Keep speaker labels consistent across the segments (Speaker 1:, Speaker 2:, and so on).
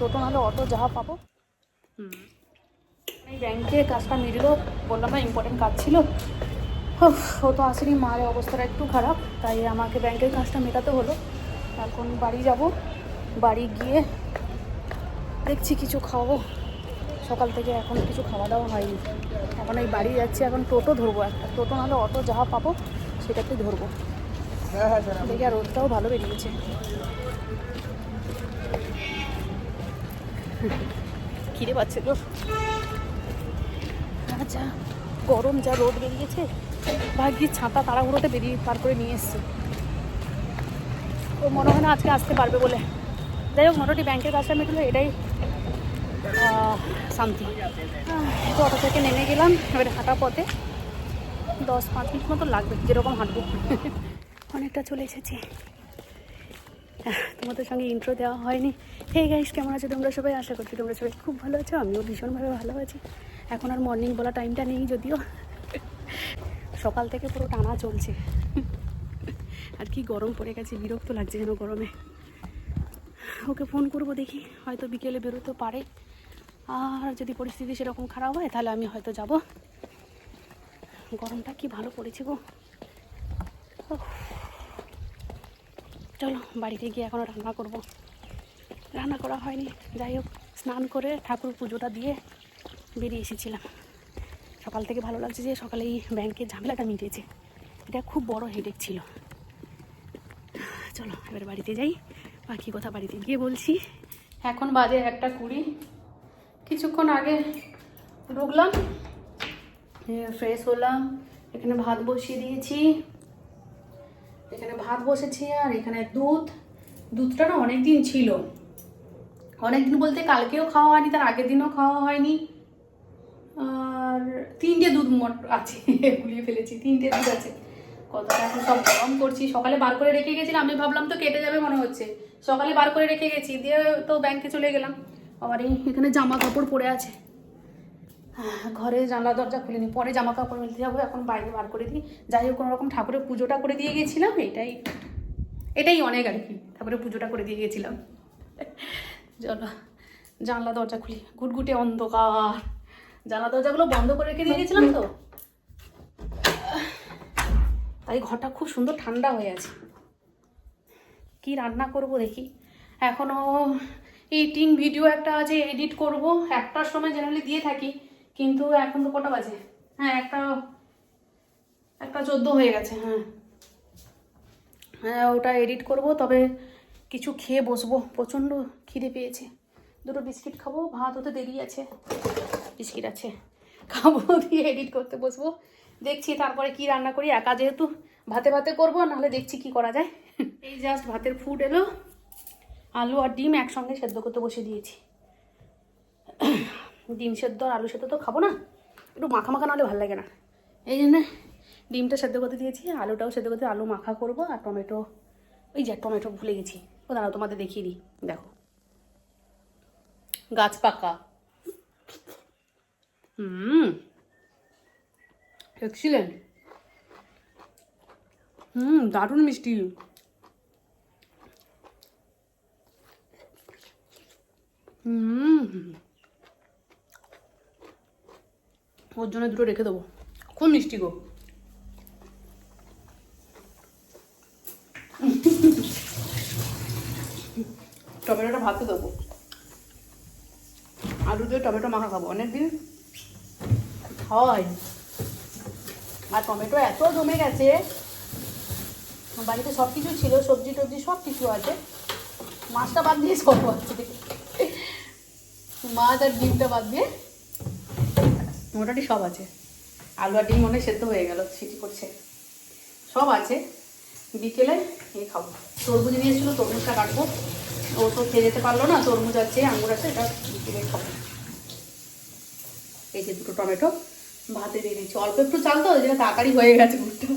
Speaker 1: টোটো নাহলে অটো যাহা পাবো। হুম। এই ব্যাংকে কাজটা মিটলো বললাম না ইম্পর্টেন্ট কাজ ছিল। উফ, ও তো আসেনি মায়ের অবস্থাটা একটু খারাপ তাই আমাকে ব্যাংকের কাজটা মেটাতে হলো। এখন বাড়ি যাব বাড়ি গিয়ে দেখছি কিছু খাওয়াবো সকাল থেকে এখন কিছু খাওয়া দাওয়া হয়নি। এখন এই বাড়ি যাচ্ছি এখন টোটো ধরবো একটা। টোটো নাহলে অটো যাহা পাবো সেটাতে ধরবো। দেখি আর রোদটাও ভালো বেরিয়েছে। খিদে পাচ্ছে তো। আচ্ছা গরম যা রোদ বেরিয়েছে ভাগ্যিস ছাতা তাড়াহুড়োতে বেরিয়ে পার করে নিয়ে এসছে। ও মনে হয় না আজকে আসতে পারবে বলে। যাই হোক মোটামুটি ব্যাংকের কাজটা মিটলো এটাই আহ, শান্তি তো অটো থেকে নেমে গেলাম এবারে হাঁটা পথে। দশ পাঁচ মিনিট মতো লাগবে যেরকম হাঁটবো। অনেকটা চলে এসেছি। তোমাদের সঙ্গে ইন্ট্রো দেওয়া হয়নি। হে গাইস কেমন আছো তোমরা সবাই? আশা করছি তোমরা সবাই খুব ভালো আছো। আমিও ভীষণভাবে ভালো আছি। এখন আর মর্নিং বলা টাইমটা নেই যদিও। সকাল থেকে পুরো টানা চলছে। আর কি গরম পড়ে গেছে, বিরক্ত লাগছে যেন গরমে। ওকে ফোন করব দেখি, হয়তো বিকেলে বেরোতে পারে। আর যদি পরিস্থিতি সেরকম খারাপ হয়, তাহলে আমি হয়তো যাব। গরমটা কি ভালো পড়েছে গো? চলো বাড়িতে গিয়ে এখনও রান্না করব। রান্না করা হয়নি। যাই হোক, স্নান করে ঠাকুর পুজোটা দিয়ে বেরিয়ে এসেছিলাম। সকাল থেকে ভালো লাগছে যে সকালে এই ব্যাংকের ঝামেলাটা মিটেছে। এটা খুব বড় হেডেক ছিল। চলো, এবার বাড়িতে যাই। বাকি কথা বাড়িতে গিয়ে বলছি। এখন বাজে একটা কুড়ি। কিছুক্ষণ আগে ঢুকলাম ফ্রেশ হলাম। এখানে ভাত বসিয়ে দিয়েছি। এখানে ভাত বসেছি আর এখানে দুধ। দুধটা না অনেক দিন ছিল। অনেক দিন বলতে কালকেও খাওয়া হয়নি, তার আগের দিনও খাওয়া হয়নি। আর তিনটে দুধ মোট আছে গুলিয়ে ফেলেছি, তিনটে দুধ আছে। কতটা এখন সব গরম করছি, সকালে বার করে রেখে গেছিলাম, আমি ভাবলাম তো কেটে যাবে মনে হচ্ছে। সকালে বার করে রেখে গেছি, দিয়ে তো ব্যাংকে চলে গেলাম। আবার এই এখানে জামা কাপড় পরে আছে। ঘরে জানলা, দরজা খুলে খুলিনি। পরে জামা কাপড় মেলতে যাব, এখন বাইরে বার করে দিই। যাই হোক, কোনো রকম ঠাকুরের পুজোটা করে দিয়ে গেছিলাম, এটাই। এটাই অনেক আর কি, ঠাকুরের পুজোটা করে দিয়ে গেছিলাম। চলো, জানলা, দরজা খুলি। ঘুটঘুটে অন্ধকার। জানলা, দরজাগুলো বন্ধ করে রেখে দিয়ে গেছিলাম তো? তাই ঘরটা খুব সুন্দর ঠান্ডা হয়ে আছে। কি রান্না করব দেখি? এখনও এডিটিং ভিডিও একটা আছে এডিট করব। একটার সময় জেনারেলি দিয়ে থাকি। কিন্তু এখন তো কটা বাজে? হ্যাঁ একটা একটা চোদ্দ হয়ে গেছে হ্যাঁ। হ্যাঁ ওটা এডিট করব, তবে কিছু খেয়ে বসবো। প্রচণ্ড খিদে পেয়েছে। দুটো বিস্কিট খাব, ভাত হতে দেরি আছে। বিস্কিট আছে। খাব, দিয়ে এডিট করতে বসবো। দেখছি তারপরে কি রান্না করি। একা যেহেতু ভাতে ভাতে করব, নাহলে দেখছি কি করা যায়। এই জাস্ট ভাতের ফুড এলো। আলু আর ডিম একসঙ্গে সেদ্ধ করতে বসে দিয়েছি। ডিম সেদ্ধ আর আলু সেদ্ধ তো খাব না। একটু মাখা মাখা নাহলে ভালো লাগে না। এই জন্যে ডিমটা সেদ্ধ করতে দিয়েছি, আলুটাও সেদ্ধ করতে আলু মাখা করব আর টমেটো, ওই যে টমেটো ভুলে গেছি। ও দাঁড়াও, তোমাদের দেখিয়ে দিই। দেখো। গাছ পাকা। হুম। এক্সিলেন্ট হুম, দারুণ মিষ্টি। হুম। ওর জন্য দুটো রেখে দেবো। খুব মিষ্টি গো। টমেটোটা ভাতে দেবো। আলু দিয়ে টমেটো মাখা খাব। অনেকদিন হয়। আর টমেটো এত জমে গেছে, বাড়িতে সব কিছু ছিল, সবজি টবজি সব কিছু আছে। মাছটা বাদ দিয়ে সব আছে। মাছ আর ডিমটা বাদ দিয়ে মোটামুটি সব আছে। আলু আর ডিম মনে সেদ্ধ হয়ে গেল, সিটি করছে। সব আছে। বিকেলে এ খাব। তরমুজ নিয়ে এসেছিল তরমুজটা কাটবো। ও তো খেয়ে যেতে পারল না, তরমুজ আছে আঙুর আছে, এটা বিকেলে খাব। এই যে দুটো টমেটো, ভাতে দিয়ে দিচ্ছি অল্প একটু চাল তো জন্য তাড়াতাড়ি হয়ে গেছে দুটো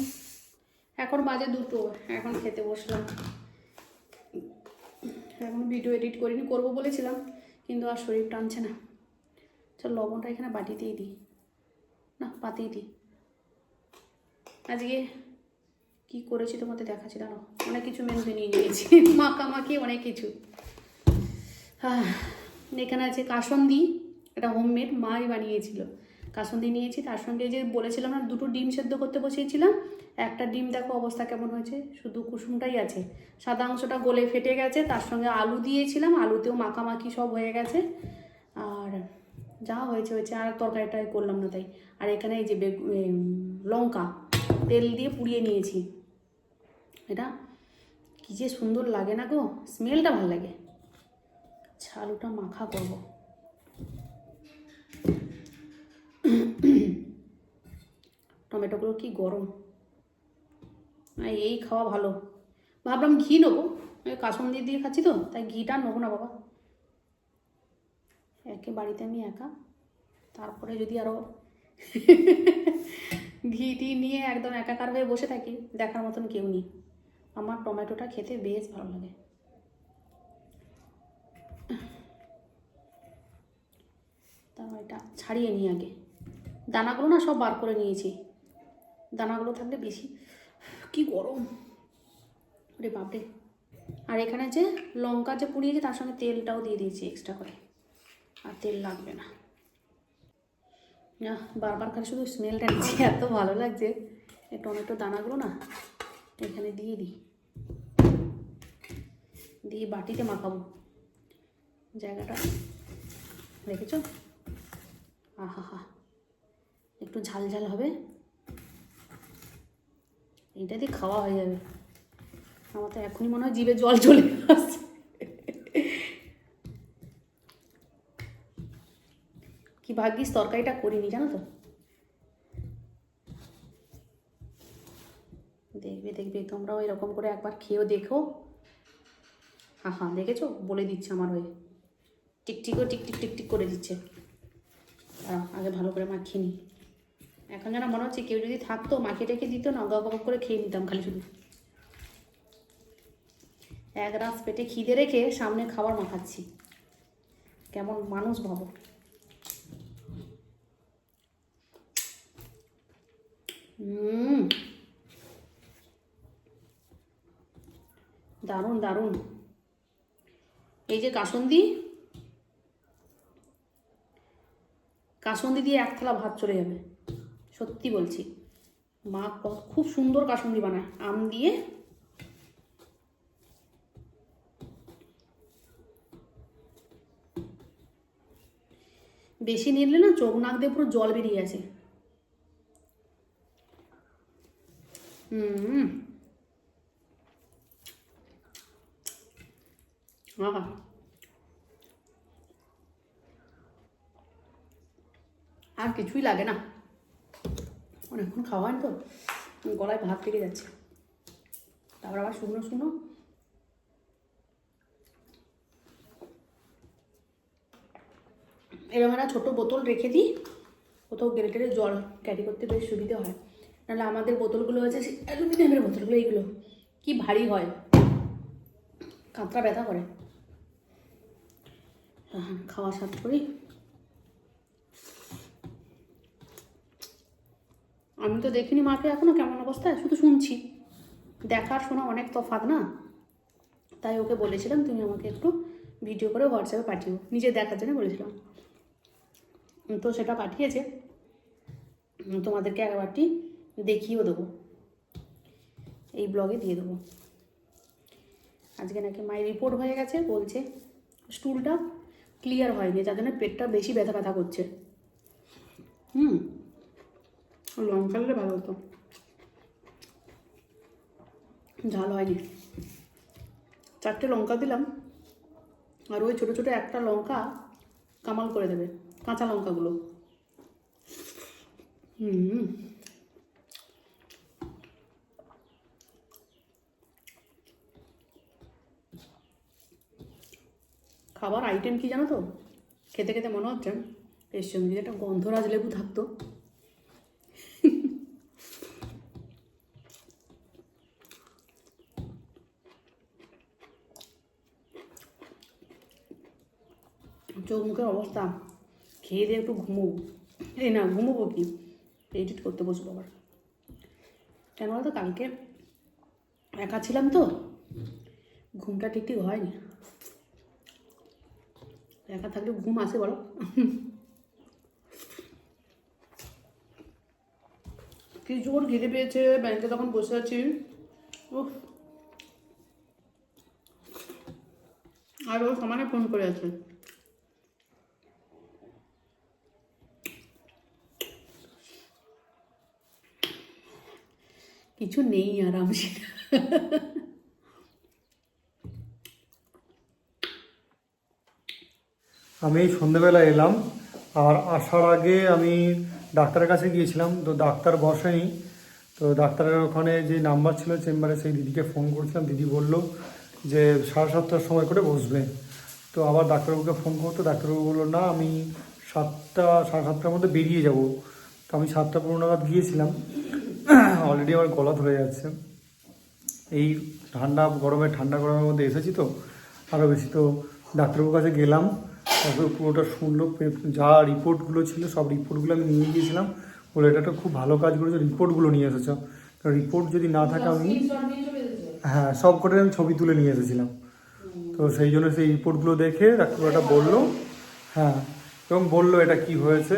Speaker 1: এখন বাজে দুটো, এখন খেতে বসলাম। এখন ভিডিও এডিট করিনি, করব বলেছিলাম, কিন্তু আর শরীর টানছে না। চল লবণটা এখানে বাটিতেই দিই। না পাতেই দিই। আজকে কি করেছি তোমাদের দেখাচ্ছি দাঁড়ো অনেক কিছু মেনুতে নিয়ে নিয়েছি। মাখামাখি অনেক কিছু। হ্যাঁ এখানে আছে কাসন্দি, এটা হোমমেড মাই বানিয়েছিল। কাসন্দি নিয়েছি, তার সঙ্গে যে বলেছিলাম না, দুটো ডিম সেদ্ধ করতে বসিয়েছিলাম। একটা ডিম দেখো অবস্থা কেমন হয়েছে। শুধু কুসুমটাই আছে। সাদা অংশটা গলে ফেটে গেছে, তার সঙ্গে আলু দিয়েছিলাম। আলুতেও মাখামাখি সব হয়ে গেছে। আর যা হয়েছে হয়েছে, আর তরকারিটা করলাম না তাই। আর এখানে এই যে লঙ্কা, তেল দিয়ে পুড়িয়ে নিয়েছি। এটা কি যে সুন্দর লাগে না গো, স্মেলটা ভালো লাগে। আচ্ছা আলুটা মাখা করব। টমেটোগুলো কি গরম। এই খাওয়া ভালো। ভাবলাম ঘি নেব। ওই কাসন্দি দিয়ে খাচ্ছি তো, তাই ঘিটা নেব না বাবা। একে বাড়িতে আমি একা। তারপরে যদি আরও ঘি টি নিয়ে একদম একাকার হয়ে বসে থাকি, দেখার মতন কেউ নেই। আমার টমেটোটা খেতে বেশ ভালো লাগে। তা এটা ছাড়িয়ে নিই আগে। দানাগুলো না সব বার করে নিয়েছি। দানাগুলো থাকলে বেশি, কি গরম। রে বাপরে। আর এখানে যে লঙ্কা যে পুড়িয়েছে, তার সঙ্গে তেলটাও দিয়ে দিয়েছি এক্সট্রা করে। আর তেল লাগবে না। না বারবার খালি শুধু স্মেলটা নিচ্ছি, এত ভালো লাগছে। এই টমেটো দানাগুলো না, এখানে দিয়ে দিই। দিয়ে বাটিতে মাখাবো। জায়গাটা, দেখেছ? আহা হা একটু ঝাল ঝাল হবে। এইটা দিয়ে খাওয়া হয়ে যাবে। আমার তো এখনই মনে হয় জিভে জল চলে আসছে কি ভাগ্যিস তরকারিটা করিনি, জানো তো? দেখবে দেখবে, তোমরাও এরকম করে একবার খেয়েও দেখো। হ্যাঁ হ্যাঁ দেখেছ? বলে দিচ্ছে আমার হয়ে। টিকটিকও টিকটিক টিকটিক করে দিচ্ছে। আগে ভালো করে মাখিয়ে নিই এখন যেন মনে হচ্ছে কেউ যদি থাকতো, মাখিয়ে টেকে দিত না, গপ গপ করে খেয়ে নিতাম খালি শুধু। এক রাত পেটে খিদে রেখে সামনে খাবার মাখাচ্ছি। কেমন মানুষ ভাবো। দারুণ দারুণ। এই যে কাসন্দি কাসন্দি দিয়ে এক থালা ভাত চলে যাবে। সত্যি বলছি। মা খুব সুন্দর কাসন্দি বানায়। আম দিয়ে বেশি নিলে না চোখ নাক দিয়ে পুরো জল বেরিয়ে আছে হুম আহা আর কিছুই লাগে না। অনেকক্ষণ খাওয়া হয়নি তো গলায় ভাত লেগে যাচ্ছে। তারপর আবার শুকনো শুকনো। এরকম একটা ছোটো বোতল রেখে দিই, কোথাও গেলে টেলে জল ক্যারি করতে বেশ সুবিধা হয়। নাহলে আমাদের বোতলগুলো হচ্ছে অ্যালুমিনিয়ামের বোতলগুলো, এইগুলো। কি ভারী হয়। কাঁতরা ব্যথা করে। খাওয়া সাত করি। আমি তো দেখিনি মাকে এখনও কেমন অবস্থায়, শুধু শুনছি। দেখার শোনা অনেক তফাৎ না? তাই ওকে বলেছিলাম, তুমি আমাকে একটু ভিডিও করে হোয়াটসঅ্যাপে পাঠিও। নিজে দেখার জন্য বলেছিলাম। তো সেটা পাঠিয়েছে। তোমাদেরকে একবারটি দেখিয়েও দেবো। এই ব্লগে দিয়ে দেবো। আজকে নাকি মায়ের রিপোর্ট হয়ে গেছে, বলছে স্টুলটা ক্লিয়ার হয়নি, যার জন্য পেটটা বেশি ব্যথা ব্যথা করছে। হুম, লঙ্কা দিলে ভালো হতো। ঝাল হয়নি। চারটে লঙ্কা দিলাম, আর ওই ছোটো ছোটো একটা লঙ্কা কামাল করে দেবে, কাঁচা লঙ্কাগুলো। হুম। খাবার আইটেম কি জানো তো? খেতে খেতে মনে হচ্ছে, এর সঙ্গে একটা গন্ধরাজ লেবু থাকতো। চোখ মুখের অবস্থা। খেয়ে দিয়ে একটু ঘুমোবো এই না, ঘুমোবো কি? এডিট করতে বসবো আবার। কেন বলতো, কালকে একা ছিলাম তো। ঘুমটা ঠিক ঠিক হয়নি। একা থাকলে ঘুম আসে বলো। কি জোর ঘিরে পেয়েছে, ব্যাংকে তখন বসে আছি। আর ও সমানে ফোন করে আছে। কিছু নেই আরামসে
Speaker 2: আমি এই সন্ধেবেলা এলাম, আর আসার আগে আমি ডাক্তারের কাছে গিয়েছিলাম, তো ডাক্তার বসেনি। তো ডাক্তারের ওখানে যে নাম্বার ছিল চেম্বারে, সেই দিদিকে ফোন করেছিলাম। দিদি বলল যে সাড়ে সাতটার সময় করে বসবে। তো আবার ডাক্তারবাবুকে ফোন করতো ডাক্তারবাবু বলল, না, আমি সাতটা, সাড়ে সাতটার মধ্যে বেরিয়ে যাব। তো আমি সাতটা পনেরো নাগাদ গিয়েছিলাম। অলরেডি আমার গলা ধরে যাচ্ছে। এই ঠান্ডা গরমে, ঠান্ডা গরমের মধ্যে এসেছি তো। আরও বেশি তো ডাক্তারবাবুর কাছে গেলাম। তারপরে পুরোটা শুনলো যা রিপোর্টগুলো ছিল সব রিপোর্টগুলো আমি নিয়ে গিয়েছিলাম। বলে এটা একটা খুব ভালো কাজ করেছ রিপোর্টগুলো নিয়ে এসেছ। কারণ রিপোর্ট যদি না থাকে আমি হ্যাঁ সব কটাই আমি ছবি তুলে নিয়ে এসেছিলাম। তো সেই জন্য সেই রিপোর্টগুলো দেখে ডাক্তারবাবুটা বলল হ্যাঁ এবং বলল এটা কি হয়েছে।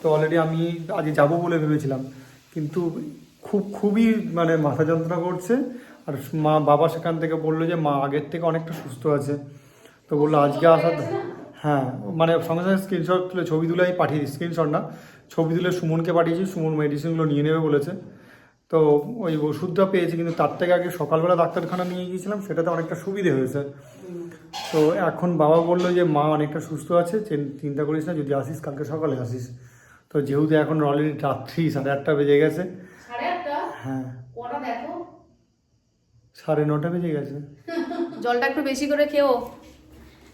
Speaker 2: তো অলরেডি আমি আজকে যাব বলে ভেবেছিলাম। কিন্তু খুব খুবই মানে মাথা যন্ত্রণা করছে। আর মা বাবা সেখান থেকে বলল যে মা আগের থেকে অনেকটা সুস্থ আছে। তো বলল আজকে আসা হ্যাঁ মানে সঙ্গে সঙ্গে স্ক্রিনশট তুলে ছবি তুলে আমি পাঠিয়ে দিই স্ক্রিনশট না। ছবি তুলে সুমনকে পাঠিয়েছি সুমন মেডিসিনগুলো নিয়ে নেবে বলেছে। তো ওই ওষুধটা পেয়েছি কিন্তু তার থেকে আগে সকালবেলা ডাক্তারখানা নিয়ে গিয়েছিলাম সেটাতে অনেকটা সুবিধে হয়েছে। তো এখন বাবা বলল যে মা অনেকটা সুস্থ আছে চিন্তা করিস না যদি আসিস কালকে সকালে আসিস। তো যেহেতু এখন অলরেডি রাত্রি সাড়ে আটটা বেজে গেছে। হ্যাঁ। সাড়ে নটা বেজে গেছে।
Speaker 1: জলটা একটু বেশি করে খেও।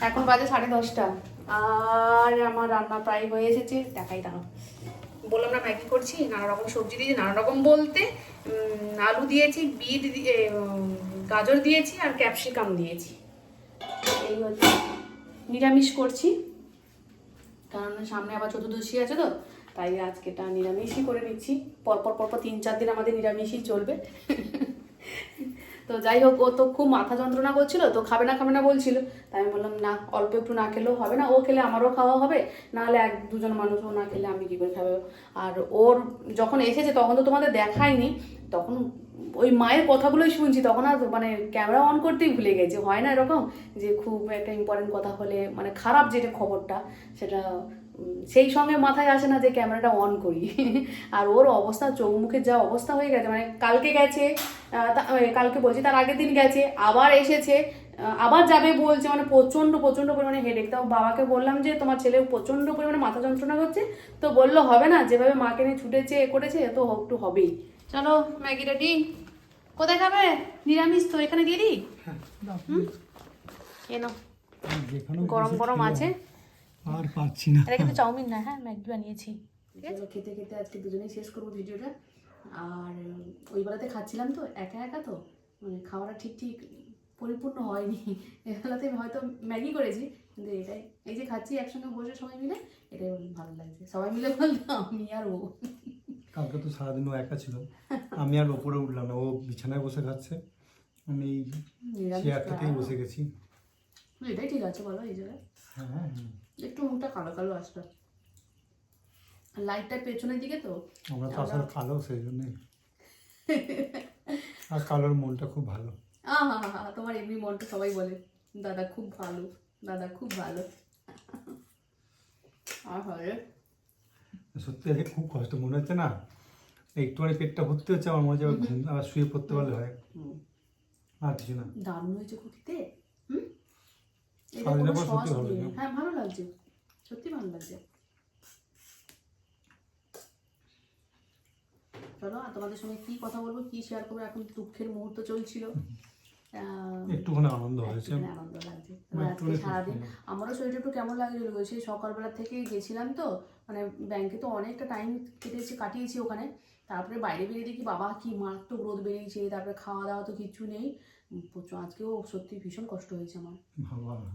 Speaker 1: এখন বাজে সাড়ে দশটা। আর আমার রান্না প্রায় হয়ে এসেছে। দেখাই দাঁড়ো বললাম না ম্যাগি করছি? নানা রকম সবজি দিয়েছি, নানা রকম বলতে আলু দিয়েছি, বিট দিয়ে গাজর দিয়েছি আর ক্যাপসিকাম দিয়েছি। এই হচ্ছে নিরামিষ করছি। কারণ সামনে আবার চতুর্দশী আছে তো, তাই আজকেটা নিরামিষই করে নিচ্ছি। পরপর পরপর তিন চার দিন আমাদের নিরামিষই চলবে। তো যাই হোক, ও তো খুব মাথা যন্ত্রণা করছিল, তো খাবে না খাবে না বলছিল। তাই আমি বললাম, না, অল্প একটু না খেলেও হবে না, ও খেলে আমারও খাওয়া হবে, নাহলে এক দুজন মানুষ ও না খেলে আমি কী করে খাব? আর ওর যখন এসেছে, তখন তো তোমাদের দেখায়নি, তখন ওই মায়ের কথাগুলোই শুনছি, তখন আর মানে ক্যামেরা অন করতেই ভুলে গেছে হয় না এরকম? যে খুব একটা ইম্পর্টেন্ট কথা হলে মানে খারাপ যেটা খবরটা, সেটা সেই সঙ্গে মাথায় আসে না যে ক্যামেরাটা অন করি। আর ওর অবস্থা চোখ মুখের যা অবস্থা হয়ে গেছে মানে কালকে গেছে কালকে বলছি তার আগের দিন গেছে আবার এসেছে আবার যাবে বলছে মানে প্রচণ্ড প্রচণ্ড পরিমাণে হেডেক তাও বাবাকে বললাম যে তোমার ছেলে প্রচণ্ড পরিমাণে মাথা যন্ত্রণা করছে। তো বলল হবে না যেভাবে মাকে নিয়ে ছুটেছে এ করেছে তো একটু হবেই। চলো ম্যাগি রেডি। কোথায় খাবে নিরামিষ তো এখানে দিয়ে দিই? এনো
Speaker 2: যেখানে
Speaker 1: গরম গরম আছে।
Speaker 2: আর পাচ্ছি না।
Speaker 1: এটা কিন্তু চাউমিন না হ্যাঁ ম্যাগি বানিয়েছি। ঠিক আছে? খেতে খেতে আজকে দুজনেই শেষ করব ভিডিওটা। আর ওই বেলাতে খাচ্ছিলাম তো একা একা তো মানে খাওয়াটা ঠিক ঠিক পরিপূর্ণ হয়নি। এবেলাতে হয়তো ম্যাগি করেছি কিন্তু এটাই এই যে খাচ্ছি একসঙ্গে বসে সবাই মিলে এটাই ভালো লাগছে। সবাই মিলে বলতো আমি আর ও।
Speaker 2: কালকে তো সারাদিন ও একা ছিল আমি আর ওপরে উঠলাম না ও বিছানায় বসে খাচ্ছে। আমি চেয়ারটাতেই বসে গেছি।
Speaker 1: এটাই ঠিক আছে বলো এই জায়গায়।
Speaker 2: হ্যাঁ হ্যাঁ
Speaker 1: মুখটা কালো কালো আসবে। লাইটটা পেছনের দিকে তো?
Speaker 2: আমরা তো আসলে কালো সেই জন্যই। আর কালোর মনটা খুব ভালো।
Speaker 1: আহা তোমার এমনি মনটা সবাই বলে দাদা খুব ভালো দাদা খুব ভালো।
Speaker 2: সত্যি আজকে খুব কষ্ট মনে হচ্ছে না? একটুখানি পেটটা ভর্তি হচ্ছে আমার মনে হচ্ছে আবার ঘুম আবার শুয়ে পড়তে পারলে হয়। আর কিছু না।
Speaker 1: দারুণ হয়েছে কুর্তিতে হুম। হ্যাঁ ভালো লাগছে। সত্যি ভালো লাগছে। চলো তোমাদের সঙ্গে কি কথা বলব কি শেয়ার করব এখন দুঃখের মুহূর্ত চলছিল।
Speaker 2: একটুখানি আনন্দ হয়েছে।
Speaker 1: আনন্দ লাগছে। আজকে সারাদিন আমারও শরীরটা একটু কেমন লাগছিল সেই সকালবেলা থেকে গেছিলাম তো মানে ব্যাংকে তো অনেকটা টাইম কেটেছি কাটিয়েছি ওখানে। তারপরে বাইরে বেরিয়ে দেখি বাবা কি মারাত্মক রোদ বেরিয়েছে তারপরে খাওয়া দাওয়া তো কিছু নেই। আজকেও সত্যি ভীষণ কষ্ট হয়েছে আমার।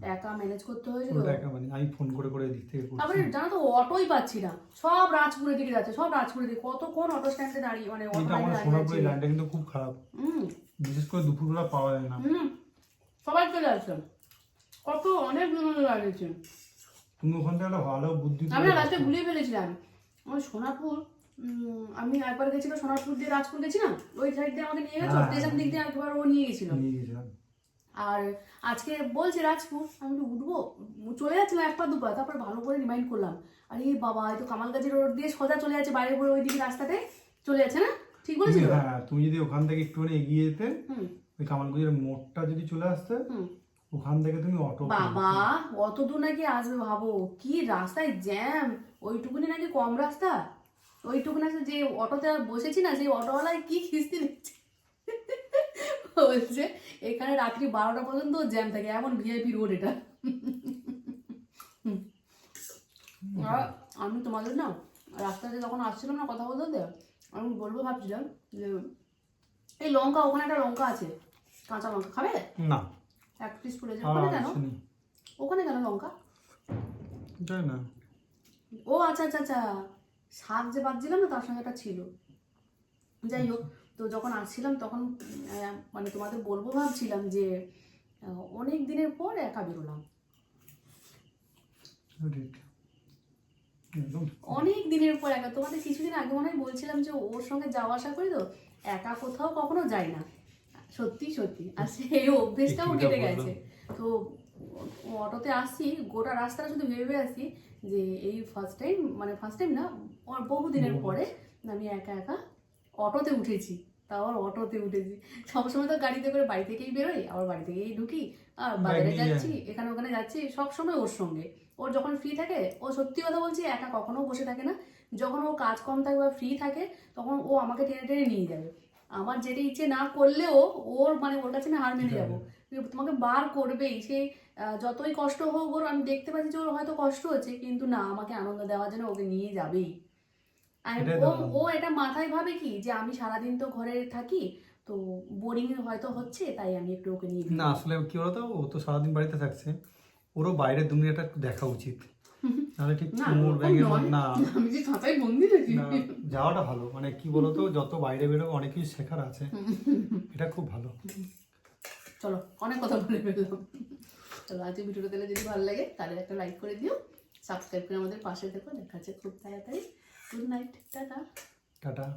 Speaker 1: একা ম্যানেজ করতে
Speaker 2: একা মানে আমি ফোন করে করে এদিক থেকে
Speaker 1: তারপরে জানো তো অটোই পাচ্ছি না। সব রাজপুরের দিকে যাচ্ছে সব রাজপুরের দিকে। কতক্ষণ অটো স্ট্যান্ডে দাঁড়িয়ে মানে অটো
Speaker 2: কিন্তু আমার
Speaker 1: লাইনে দাঁড়িয়ে
Speaker 2: সোনাপুরের লাইনটা কিন্তু খুব খারাপ।
Speaker 1: হুম।
Speaker 2: বিশেষ করে দুপুরবেলা পাওয়া যায় না।
Speaker 1: হুম সবাই চলে আসছে। কত অনেক
Speaker 2: তুমি ওখান থেকে ভালো বুদ্ধি
Speaker 1: আমি ভুলিয়ে ফেলেছিলাম। সোনারপুর উম, আমি একবার গেছিল সোনারপুর দিয়ে রাজপুর গেছিলাম? ওই সাইড দিয়ে আমাকে নিয়ে গেছো
Speaker 2: হ্যাঁ।
Speaker 1: স্টেশন দিক দিয়ে একবার ও নিয়ে গেছিল। আর আজকে বলছে রাজপুর আমি বলি, উঠবো? চলে যাচ্ছিলাম এক পা দুপা তারপর ভালো করে রিমাইন্ড করলাম। আরে বাবা এই তো কামালগাছি রোড দিয়ে সোজা চলে যাচ্ছে বাইরে পরে ওই দিকে রাস্তাতে। চলে যাচ্ছে না? ঠিক বলেছিল
Speaker 2: তুমি- হ্যাঁ তুমি যদি ওখান থেকে একটুখানি এগিয়ে যেতে ওই কামালগুজির মোড়টা যদি চলে আসতে ওখান থেকে তুমি অটো
Speaker 1: বাবা অত দূর নাকি আসবে ভাবো? কি রাস্তায় জ্যাম ওইটুকুনি নাকি কম রাস্তা? ওইটুকুনি আছে যে অটোতে বসেছি না সেই অটোওয়ালায় কি খিস্তি নিচ্ছে? বলছে এখানে রাত্রি বারোটা পর্যন্ত জ্যাম থাকে এমন ভিআইপি রোড এটা। আমি তোমাদের না রাস্তাতে যখন আসছিলাম না কথা বলতে আমি বলব ভাবছিলাম যে এই লঙ্কা ওখানে একটা লঙ্কা আছে কাঁচা লঙ্কা খাবে?
Speaker 2: না।
Speaker 1: এক পিস পড়েছে
Speaker 2: আর
Speaker 1: ওখানে কেন? ওখানে কেন লঙ্কা?
Speaker 2: না।
Speaker 1: ও আচ্ছা আচ্ছা আচ্ছা। শাক যে বাজছিলাম না তার সঙ্গে একটা ছিল। যাই হোক তো যখন আসছিলাম তখন মানে তোমাদের বলব ভাবছিলাম যে অনেক দিনের পর একা বেরোলাম। অনেক দিনের পর একা। তোমাদের কিছুদিন আগে মনে হয় বলছিলাম যে ওর সঙ্গে যাওয়া আসা করি তো একা কোথাও কখনো যাই না। সত্যি সত্যি। আর সেই অভ্যেসটাও কেটে গেছে। তো অটোতে আসছি গোটা রাস্তাটা শুধু ভেবে আসি যে এই ফার্স্ট টাইম মানে ফার্স্ট টাইম না বহুদিনের পরে আমি একা একা অটোতে উঠেছি। তাও অটোতে উঠেছি। সবসময় তো গাড়িতে করে বাড়ি থেকেই বেরোই আবার বাড়ি থেকেই ঢুকি আর বাজারে যাচ্ছি এখানে ওখানে যাচ্ছি সবসময় ওর সঙ্গে। ওর যখন ফ্রি থাকে ও সত্যি কথা বলছি একা কখনো বসে থাকে না। যখন ও কাজ কম থাকে বা ফ্রি থাকে তখন ও আমাকে টেনে টেনে নিয়ে যাবে। আমার যেটা ইচ্ছে না করলেও ওর মানে ওর কাছে আমি হার মেনে যাব। তোমাকে বার করবেই আহ, যতই কষ্ট হোক ওর আমি দেখতে পাচ্ছি যে ওর হয়তো কষ্ট হচ্ছে কিন্তু না আমাকে আনন্দ দেওয়ার জন্য ওকে নিয়ে যাবেই। আর ও ও এটা মাথায় ভাবে কি যে আমি সারাদিন তো ঘরে থাকি তো বোরিং হয়তো হচ্ছে তাই আমি একটু ওকে নিয়ে
Speaker 2: না আসলে কি বলতো ও তো সারাদিন বাড়িতে থাকছে ওরও বাইরের দুনিয়াটা একটু দেখা উচিত। তাহলে ঠিক
Speaker 1: ওরকম
Speaker 2: ব্যাঙের না।
Speaker 1: আমি যে খাতায় বন্দি নাকি?
Speaker 2: যাওয়াটা ভালো। মানে কি বলতো যত বাইরে বেরোবে অনেক কিছু শেখার আছে। এটা খুব ভালো।
Speaker 1: চলো, অনেক কথা বলে ফেললাম। চলো আজকে ভিডিওটা দিলে যদি ভালো লাগে, তাহলে একটা লাইক করে দিও। সাবস্ক্রাইব করে আমাদের পাশে থেকো, দেখা যাচ্ছে খুব তাড়াতাড়ি। Good night tata.
Speaker 2: টাটা।